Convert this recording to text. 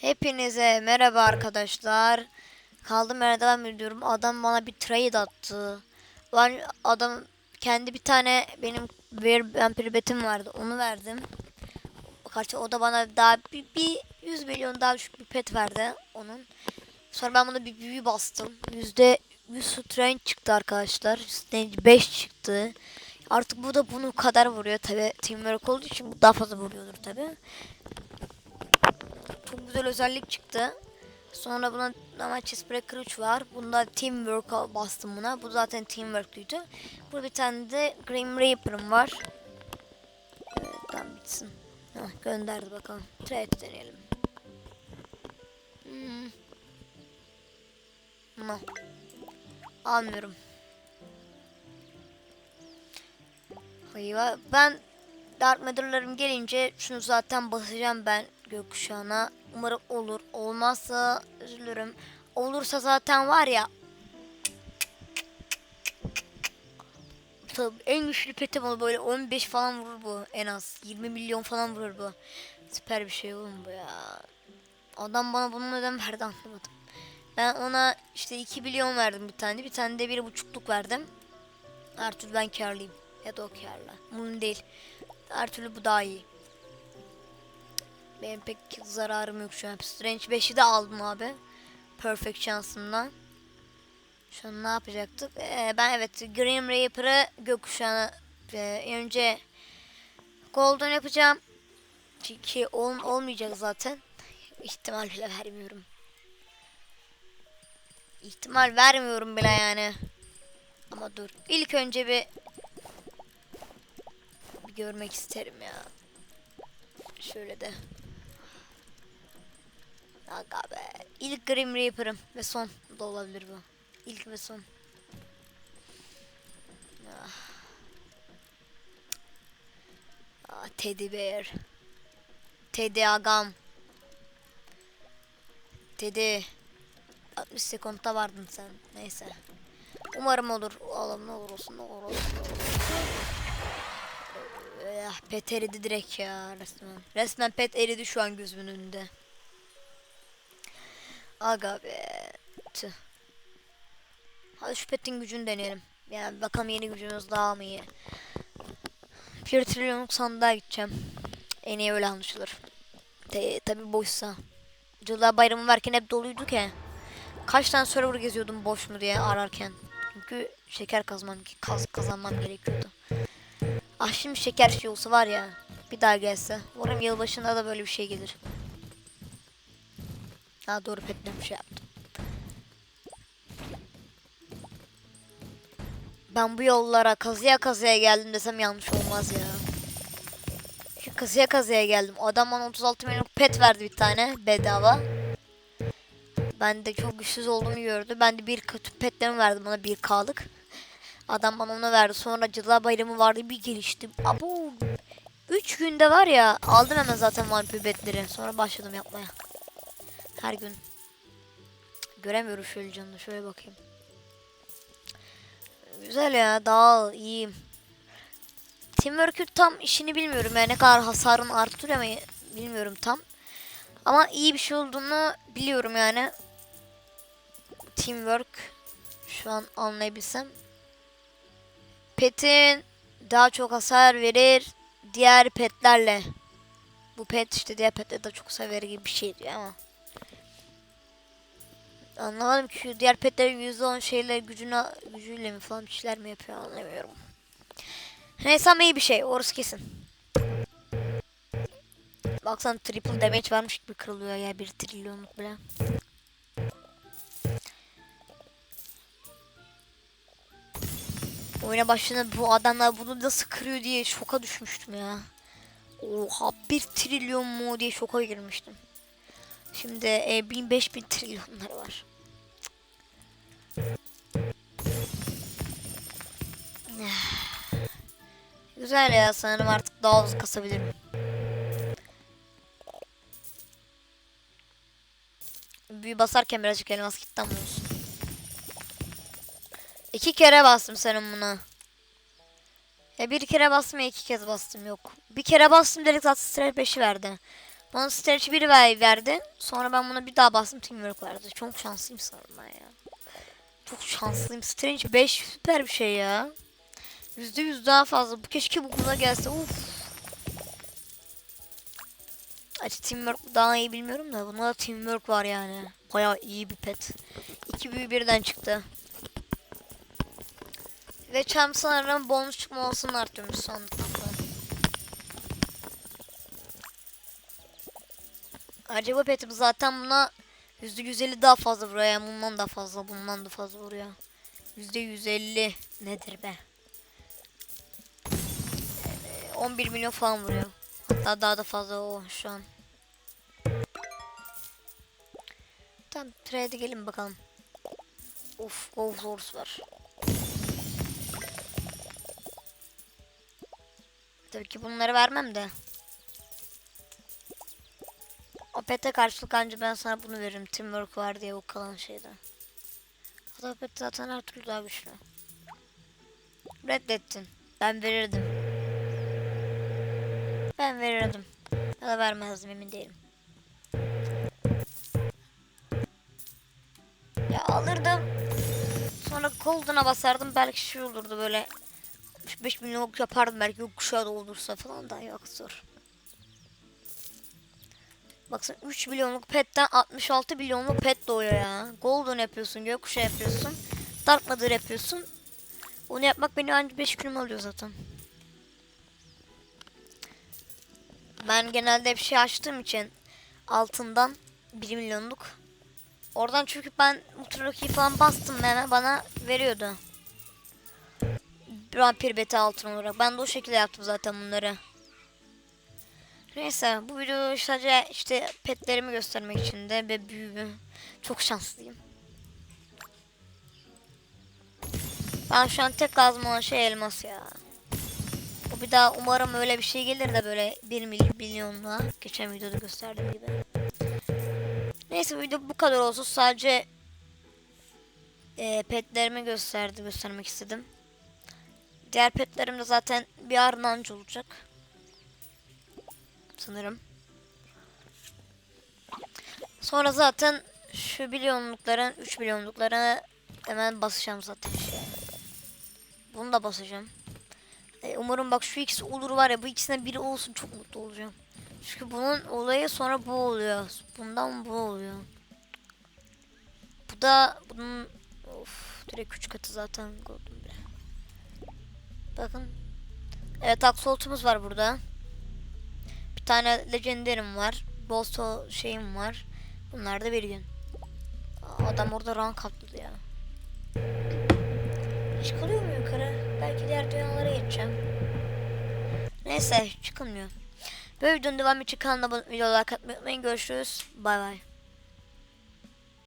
Hepinize merhaba arkadaşlar. Kaldım yere devam ediyorum. Adam bana bir trade attı. Ben adam kendi bir tane benim bir vampir betim vardı. Onu verdim. Kaç o da bana daha bir, bir 100 milyon daha düşük bir pet verdi onun. Sonra ben buna bir büyü bastım. Yüzde 100 strain çıktı arkadaşlar. Yüzde 5 çıktı. Artık bu da bunu kadar vuruyor tabi. Teamwork olduğu için bu daha fazla vuruyordur tabi. Güzel özellik çıktı. Sonra buna normal Chessbreaker 3 var. Bunda Teamwork'a bastım buna. Bu zaten Teamwork'lüydü. Burada bir tane de Grim Reaper'ım var. Evet, tamam bitsin. Heh, gönderdi bakalım. Trade deneyelim. Hmm. No. Almıyorum. Hayır ben Dark Matter'larım gelince şunu zaten basacağım ben gökkuşağına. Umarım olur. Olmazsa üzülürüm. Olursa zaten var ya. Tabii en güçlü petim olur böyle 15 falan vurur bu en az. 20 milyon falan vurur bu. Süper bir şey oğlum bu ya. Adam bana bunu neden verdi anlamadım. Ben ona işte 2 milyon verdim bir tane. Bir tane de 1,5'luk verdim. Her türlü ben karlıyım. Ya da o karlı. Bunun değil. Her türlü bu daha iyi. Benim pek zararım yok şu an. Strange 5'i de aldım abi. Perfect şansımdan. Şu an ne yapacaktık? Ee, ben evet Grim Reaper'ı gökkuşağına e, önce Golden yapacağım. Çünkü ol, olmayacak zaten. İhtimal bile vermiyorum. İhtimal vermiyorum bile yani. Ama dur. İlk önce bir bir görmek isterim ya. Şöyle de. Aga be. İlk Grim Reaper'ım ve son da olabilir bu. İlk ve son. Ah. Ah, Teddy Bear. Teddy agam. Teddy. 60 sekundda vardın sen. Neyse. Umarım olur. Oğlum ne olur olsun ne olur olsun. Ne olur. Eh, pet eridi direkt ya resmen. Resmen pet eridi şu an gözümün önünde. Aga be. Tüh. Hadi şu petin gücünü deneyelim. Yani bakalım yeni gücümüz daha mı iyi. 1 trilyonluk sandığa gideceğim. En iyi öyle anlaşılır. Te, tabi boşsa. Cadılar bayramı varken hep doluydu ki. Kaç tane server geziyordum boş mu diye ararken. Çünkü şeker kazmam, kaz, kazanmam gerekiyordu. Ah şimdi şeker şey olsa var ya. Bir daha gelse. Umarım yılbaşında da böyle bir şey gelir. Ha doğru petten bir şey yaptım. Ben bu yollara kazıya kazıya geldim desem yanlış olmaz ya. Şu kazıya kazıya geldim. Adam bana 36 milyon pet verdi bir tane bedava. Ben de çok güçsüz olduğumu gördü. Ben de bir kötü petlerimi verdim bana bir klık. Adam bana onu verdi. Sonra Cadılar Bayramı vardı bir geliştim. Abo. 3 günde var ya aldım hemen zaten vampir betleri. Sonra başladım yapmaya. Her gün. Göremiyorum şöyle canını. Şöyle bakayım. Güzel ya. Daha iyiyim. Teamwork'ün tam işini bilmiyorum. Yani ne kadar hasarın artırıyor ama bilmiyorum tam. Ama iyi bir şey olduğunu biliyorum yani. Teamwork şu an anlayabilsem. Pet'in daha çok hasar verir diğer petlerle. Bu pet işte diğer petle daha çok hasar verir gibi bir şey diyor ama. Anlamadım ki şu diğer petlerin %10 şeyler gücüne, gücüyle mi falan bir şeyler mi yapıyor anlamıyorum. Neyse ama iyi bir şey orası kesin. Baksana triple damage varmış gibi kırılıyor ya bir trilyonluk bile. Oyuna başladığında bu adamlar bunu nasıl kırıyor diye şoka düşmüştüm ya. Oha bir trilyon mu diye şoka girmiştim. Şimdi e, bin beş bin trilyonlar var. Güzel ya sanırım artık daha hızlı kasabilirim. Büyü basarken birazcık elmas kitlem olsun. İki kere bastım senin buna. Ya bir kere bastım ya iki kez bastım yok. Bir kere bastım direkt zaten stre 5'i verdi. Bana Stretch 1 ver- verdi. Sonra ben buna bir daha bastım Teamwork verdi. Çok şanslıyım sanırım ben ya. Çok şanslıyım. Strange 5 süper bir şey ya. %100 daha fazla. Bu keşke bu buna gelse. Uf. Açık teamwork daha iyi bilmiyorum da bunda da teamwork var yani. Bayağı iyi bir pet. İki büyü birden çıktı. Ve çam sanırım bonus çıkma olasılığını artırmış sandıkta. Acaba petim zaten buna %150 daha fazla yani bundan da fazla bundan da fazla vuruyor. %150 nedir be? Yani 11 milyon falan vuruyor. Hatta daha da fazla o şu an. Tamam trade'e gelin bakalım. Of Gold Horse var. Tabii ki bunları vermem de. O pete karşılık anca ben sana bunu veririm. Teamwork var diye o kalan şeyden. Hatta pet zaten her türlü daha güçlü. Reddettin. Ben verirdim. Ben verirdim. Ya da vermezdim emin değilim. Ya alırdım. Sonra Golden'a basardım. Belki şey olurdu böyle. 5 milyonluk yapardım belki yok kuşağı da olursa falan da yok zor. Baksana 3 milyonluk petten 66 milyonluk pet doğuyor ya. Golden yapıyorsun, gökkuşağı yapıyorsun. Dark Matter yapıyorsun. Onu yapmak beni ancak 5 günüm alıyor zaten. Ben genelde bir şey açtığım için altından 1 milyonluk. Oradan çünkü ben Ultra falan bastım hemen bana veriyordu. Vampir beta altın olarak. Ben de o şekilde yaptım zaten bunları. Neyse bu video sadece işte petlerimi göstermek için de ve büyümü. Çok şanslıyım. Ben şu an tek lazım olan şey elmas ya. O bir daha umarım öyle bir şey gelir de böyle 1 milyonla geçen videoda gösterdiğim gibi. Neyse video bu kadar olsun. Sadece e, petlerimi gösterdi göstermek istedim. Diğer petlerim de zaten bir anca olacak. Sanırım. Sonra zaten şu milyonlukların 3 milyonluklarını hemen basacağım zaten. Bunu da basacağım. E, umarım bak şu ikisi olur var ya bu ikisinden biri olsun çok mutlu olacağım. Çünkü bunun olayı sonra bu oluyor. Bundan bu oluyor. Bu da bunun of direkt 3 katı zaten golden bile. Bakın. Evet aksoltumuz var burada. Tane legendary'm var. Bolsto şeyim var. Bunlar da bir gün. Adam orada rank atladı ya. Çıkılıyor mu yukarı? Belki diğer dünyalara geçeceğim. Neyse çıkılmıyor. Böyle videonun devamı için kanalına abone olmayı, like atmayı unutmayın. Görüşürüz. Bay bay.